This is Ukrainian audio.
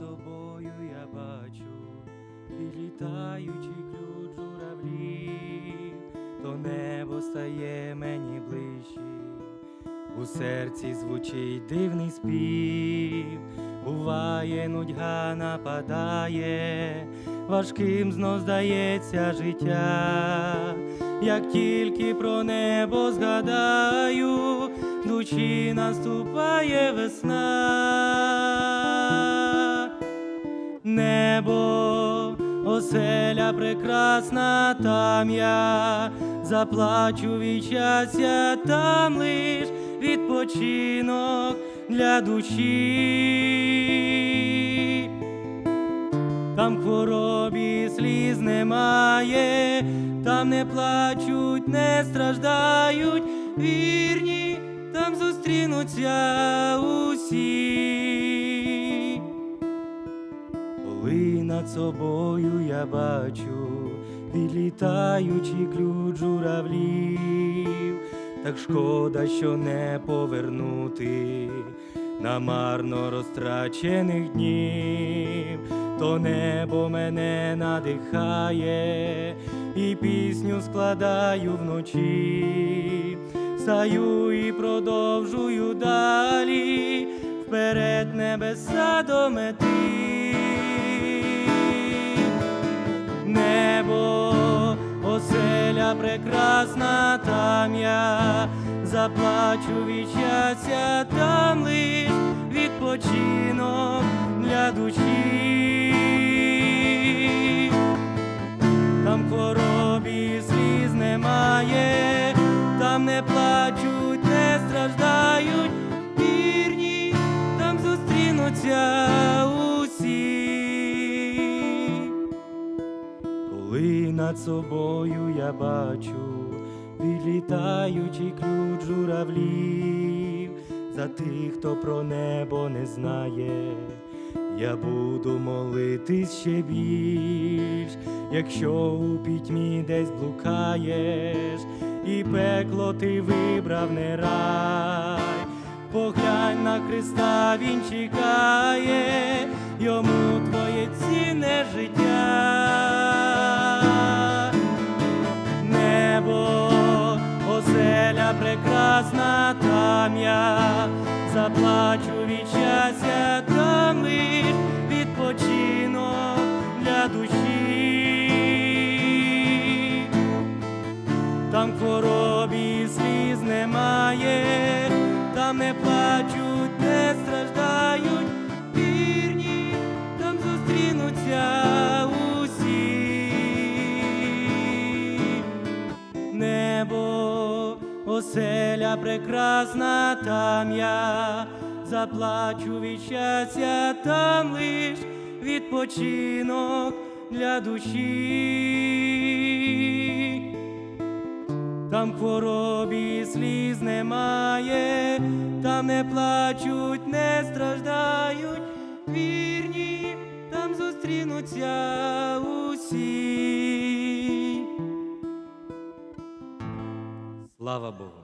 собою я бачу, і літаючий ключ журавлів, то небо стає мені ближче, у серці звучить дивний спів, буває, нудьга нападає, важким знов здається життя, як тільки про небо згадаю, душі наступає весна. Прекрасна, там я заплачу від щастя, там лиш відпочинок для душі. Там хворобі сліз немає, там не плачуть, не страждають, вірні, там зустрінуться усі. Коли над собою я бачу, відлітаючий ключ журавлів, так шкода, що не повернути на марно розтрачених днів, то небо мене надихає, і пісню складаю вночі, стаю і продовжую далі, вперед небеса до мети. Небо, оселя прекрасна, там я заплачу від там лиш відпочинок для душі. Там хворобі сліз немає, там не плачуть, не страждають, вірні, там зустрінуться над собою я бачу, відлітаючий ключ журавлів, за тих, хто про небо не знає, я буду молитись ще більш, якщо у пітьмі десь блукаєш, і пекло ти вибрав не рай. Поглянь на Христа, Він чекає, йому твоє цінне життя. Прекрасна, там я заплачу від щастя, та мир, відпочинок для душі оселя прекрасна, там я заплачу від щастя, там лиш відпочинок для душі. Там хворобі сліз немає, там не плачуть, не страждають, вірні, там зустрінуться усі. Слава Богу.